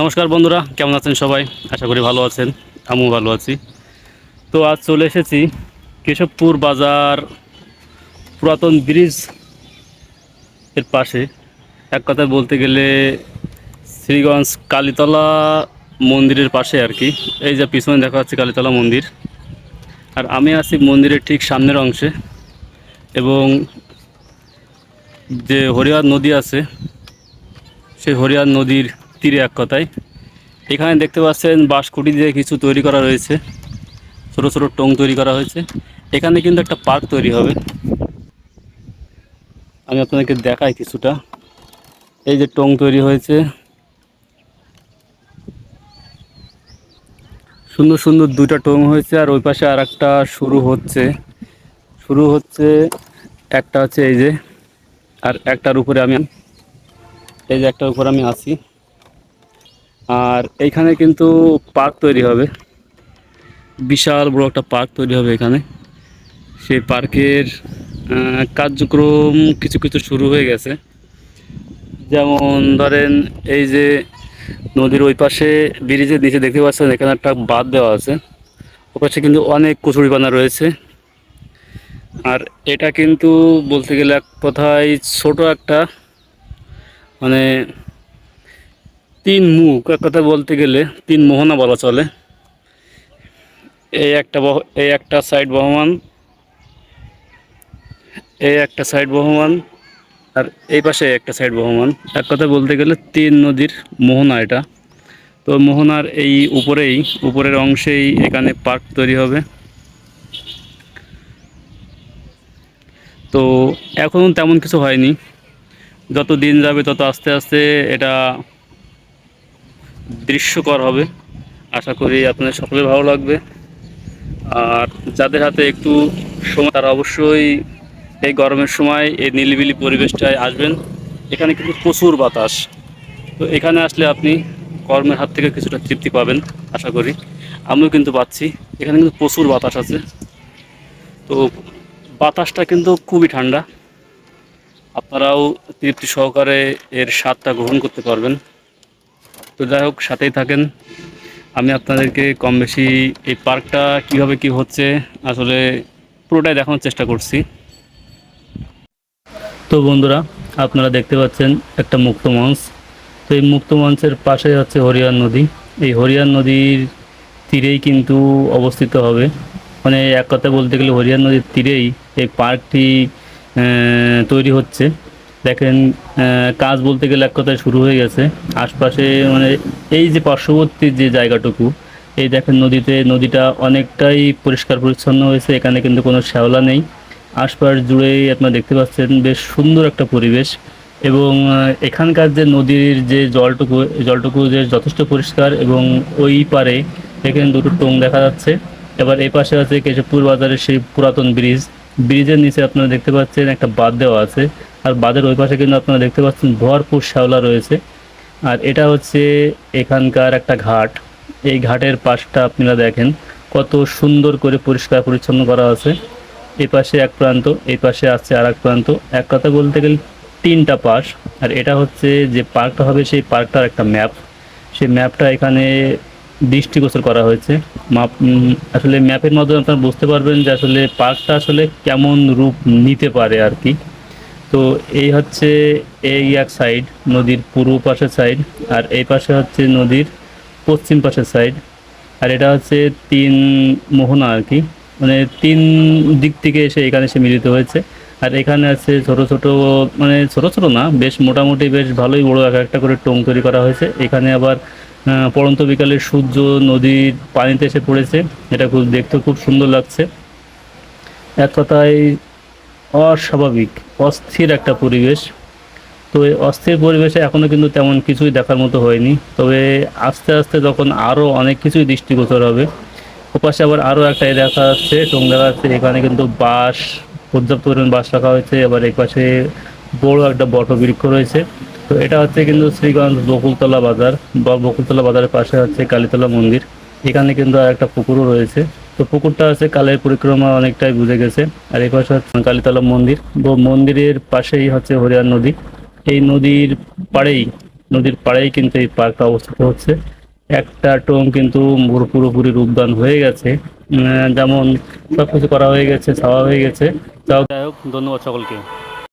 নমস্কার বন্ধুরা, কেমন আছেন সবাই? আশা করি ভালো আছেন, আমিও ভালো আছি। তো আজ চলে এসেছি কেশবপুর বাজার পুরাতন ব্রিজের পাশে। এক কথায় বলতে গেলে শ্রীগঞ্জ কালীতলা মন্দিরের পাশে আর কি। এই যে পিছনে দেখা যাচ্ছে কালীতলা মন্দির। আর আমি আছি মন্দিরের ঠিক সামনের অংশে এবং যে হরিয়ার নদী আছে, সেই হরিয়ার নদীর তীরে এক কথায়। এখানে দেখতে পাচ্ছেন বাঁশকুটি দিয়ে কিছু তৈরি করা রয়েছে। ছোট ছোট টং তৈরি করা হয়েছে। এখানে কিন্তু একটা পার্ক তৈরি হবে। আমি আপনাদেরকে দেখাই কিছুটা। এই যে টং তৈরি হয়েছে। সুন্দর সুন্দর দুইটা টং হয়েছে আর ওই পাশে আর একটা শুরু হচ্ছে। শুরু হচ্ছে, একটা হচ্ছে এই যে, আর একটার উপরে আমি, এই যে একটার উপরে আমি আছি। আর এইখানে কিন্তু পার্ক তৈরি হবে। বিশাল বড় একটা পার্ক তৈরি হবে এখানে। সেই পার্কের কার্যক্রম কিছু কিছু শুরু হয়ে গেছে। যেমন ধরেন এই যে নদীর ওই পাশে ব্রিজের নিচে দেখতে পাচ্ছেন, এখানে একটা বাঁধ দেওয়া আছে। ওই পাশে কিন্তু অনেক কচুরিপানা রয়েছে। আর এটা কিন্তু বলতে গেলে এক কথায় ছোট একটা মানে তিন মুখ, এক কথা বলতে গেলে তিন মোহনা বলা চলে। এই একটা এই একটা সাইড বহমান, এই একটা সাইড বহমান, আর এই পাশে একটা সাইড বহমান। এক কথা বলতে গেলে তিন নদীর মোহনা এটা। তো মোহনার এই উপরেই, উপরের অংশেই এখানে পার্ক তৈরি হবে। তো এখনও তেমন কিছু হয়নি। যত দিন যাবে তত আস্তে আস্তে এটা দৃশ্যকর হবে। আশা করি আপনাদের সকলের ভালো লাগবে। আর যাদের হাতে একটু সময়, তারা অবশ্যই এই গরমের সময় এই নিলিবিলি পরিবেশটায় আসবেন। এখানে কিন্তু প্রচুর বাতাস। তো এখানে আসলে আপনি কর্মের হাত থেকে কিছুটা তৃপ্তি পাবেন, আশা করি। আমিও কিন্তু পাচ্ছি। এখানে কিন্তু প্রচুর বাতাস আছে। তো বাতাসটা কিন্তু খুবই ঠান্ডা। আপনারাও তৃপ্তি সহকারে এর স্বাদটা গ্রহণ করতে পারবেন। তো যাই হোক, সাথেই থাকেন। আমি আপনাদেরকে কম বেশি এই পার্কটা কীভাবে কি হচ্ছে, আসলে পুরোটাই দেখানোর চেষ্টা করছি। তো বন্ধুরা, আপনারা দেখতে পাচ্ছেন একটা মুক্ত মঞ্চ। তো এই মুক্ত মঞ্চের পাশে হচ্ছে হরিয়ার নদী। এই হরিয়ার নদীর তীরেই কিন্তু অবস্থিত হবে। মানে এক কথা বলতে গেলে হরিয়ার নদীর তীরেই এই পার্কটি তৈরি হচ্ছে। দেখেন কাজ বলতে গেলে এক কথায় শুরু হয়ে গেছে। আশপাশে মানে এই যে পার্শ্ববর্তী যে জায়গাটুকু, এই দেখেন নদীতে, নদীটা অনেকটাই পরিষ্কার পরিচ্ছন্ন হয়েছে, এখানে কিন্তু কোনো শ্যাওলা নেই। আশপাশ জুড়েই আপনারা দেখতে পাচ্ছেন বেশ সুন্দর একটা পরিবেশ এবং এখানকার যে নদীর যে জলটুকু জলটুকু যে যথেষ্ট পরিষ্কার এবং ওই পারে এখানে দুটো টোং দেখা যাচ্ছে। এবার এই পাশে আছে কেশবপুর বাজারের সেই পুরাতন ব্রিজ। ব্রিজের নিচে আপনারা দেখতে পাচ্ছেন একটা বাঁধ দেওয়া আছে। আর বাঁধের ওই পাশে কিন্তু আপনারা দেখতে পাচ্ছেন ভরপুর শ্যাওলা রয়েছে। আর এটা হচ্ছে এখানকার একটা ঘাট। এই ঘাটের পাশটা আপনারা দেখেন, কত সুন্দর করে পরিষ্কার পরিচ্ছন্ন করা আছে। এই পাশে এক প্রান্ত এই পাশে আছে আর এক প্রান্ত। এক কথা বলতে গেলে তিনটা পাশ। আর এটা হচ্ছে যে পার্কটা হবে সেই পার্কটার একটা ম্যাপ। সেই ম্যাপটা এখানে দৃষ্টিগোচর করা হয়েছে। মাপ আসলে ম্যাপের মাধ্যমে আপনারা বুঝতে পারবেন যে আসলে পার্কটা আসলে কেমন রূপ নিতে পারে আর কি। তো এই হচ্ছে এই এক সাইড নদীর পূর্ব পাশের সাইড আর এই পাশে হচ্ছে নদীর পশ্চিম পাশের সাইড আর এটা হচ্ছে তিন মোহনা আর কি। মানে তিন দিক থেকে এসে এখানে এসে মিলিত হয়েছে। আর এখানে আছে ছোট ছোট মানে ছোট ছোট না, বেশ মোটামুটি বেশ ভালোই বড় এক একটা করে টোং তৈরি করা হয়েছে। এখানে আবার পড়ন্ত বিকালে সূর্য নদীর পানিতে এসে পড়েছে। এটা খুব, দেখতে খুব সুন্দর লাগছে। এক কথায় অস্বাভাবিক, অস্থির একটা পরিবেশ। তো এই অস্থির পরিবেশে এখনও কিন্তু তেমন কিছুই দেখার মতো হয়নি। তবে আস্তে আস্তে যখন আরও অনেক কিছুই দৃষ্টিগোচর হবে, ওপাশে আবার আরও একটা দেখা যাচ্ছে টং যাচ্ছে এখানে কিন্তু বাঁশ, পর্যাপ্ত পরিমাণ বাঁশ রাখা হয়েছে। আবার এই পাশে বড় একটা বট বৃক্ষ রয়েছে। তো এটা হচ্ছে কিন্তু শ্রীগঞ্জ বকুলতলা বাজার বা বকুলতলা বাজারের পাশে হচ্ছে কালীতলা মন্দির। এখানে কিন্তু আর একটা পুকুরও রয়েছে। তো পুকুরটা আছে কালের পরিক্রমা অনেকটাই বুঝে গেছে। আর এই পাশে হচ্ছে কালীতলা মন্দির। মন্দিরের পাশেই হচ্ছে হরিয়ার নদী। এই নদীর পাড়েই নদীর পাড়েই কিন্তু এই পার্কটা অবস্থিত হচ্ছে। একটা টোং কিন্তু পুরো- পুরোপুরি রূপদান হয়ে গেছে। যেমন সব কিছু করা হয়ে গেছে, ছাওয়া হয়ে গেছে। যাই হোক, ধন্যবাদ সকলকে।